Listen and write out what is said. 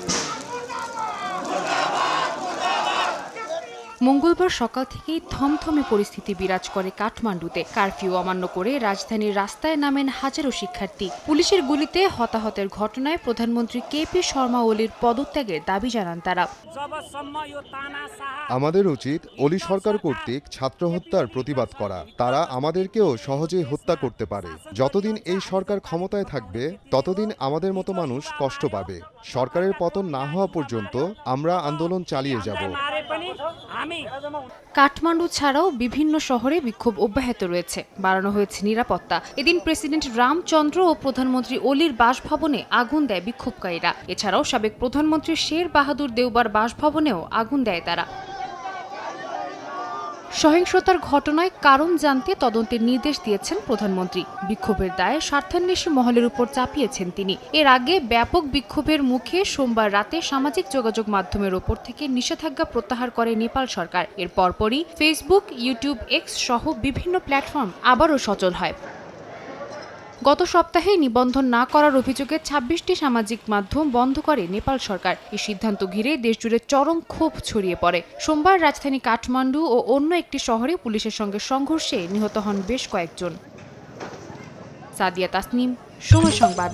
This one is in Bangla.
Thank you. মঙ্গলবার সকাল থেকেই থমথমে পরিস্থিতি বিরাজ করে কাঠমান্ডুতে। কারফিউ অমান্য করে রাজধানীর রাস্তায় নামেন হাজারো শিক্ষার্থী। পুলিশের গুলিতে হতাহতের ঘটনায় প্রধানমন্ত্রী কে পি শর্মা ওলির পদত্যাগের দাবি জানান তারা। আমাদের উচিত অলি সরকার কর্তৃক ছাত্র হত্যার প্রতিবাদ করা। তারা আমাদেরকেও সহজেই হত্যা করতে পারে। যতদিন এই সরকার ক্ষমতায় থাকবে, ততদিন আমাদের মতো মানুষ কষ্ট পাবে। সরকারের পতন না হওয়া পর্যন্ত আমরা আন্দোলন চালিয়ে যাব। কাঠমান্ডু ছাড়াও বিভিন্ন শহরে বিক্ষোভ অব্যাহত রয়েছে, বাড়ানো হয়েছে নিরাপত্তা। এদিন প্রেসিডেন্ট রামচন্দ্র ও প্রধানমন্ত্রী অলির বাসভবনে আগুন দেয় বিক্ষোভকারীরা। এছাড়াও সাবেক প্রধানমন্ত্রী শের বাহাদুর দেওবার বাসভবনেও আগুন দেয় তারা। সহিংসতার ঘটনায় কারণ জানতে তদন্তের নির্দেশ দিয়েছেন প্রধানমন্ত্রী। বিক্ষোভের দায়ে স্বার্থান্বেষী মহলের উপর চাপিয়েছেন তিনি। এর আগে ব্যাপক বিক্ষোভের মুখে সোমবার রাতে সামাজিক যোগাযোগ মাধ্যমের ওপর থেকে নিষেধাজ্ঞা প্রত্যাহার করে নেপাল সরকার। এর পরপরই ফেসবুক ইউটিউব এক্স সহ বিভিন্ন প্ল্যাটফর্ম আবারও সচল হয়। গত সপ্তাহে নিবন্ধন না করার অভিযোগে ছাব্বিশটি সামাজিক মাধ্যম বন্ধ করে নেপাল সরকার। এই সিদ্ধান্ত ঘিরে দেশজুড়ে চরম ক্ষোভ ছড়িয়ে পড়ে। সোমবার রাজধানী কাঠমান্ডু ও অন্য একটি শহরে পুলিশের সঙ্গে সংঘর্ষে নিহত হন বেশ কয়েকজন। সাদিয়া তাসনিম, সময় সংবাদ।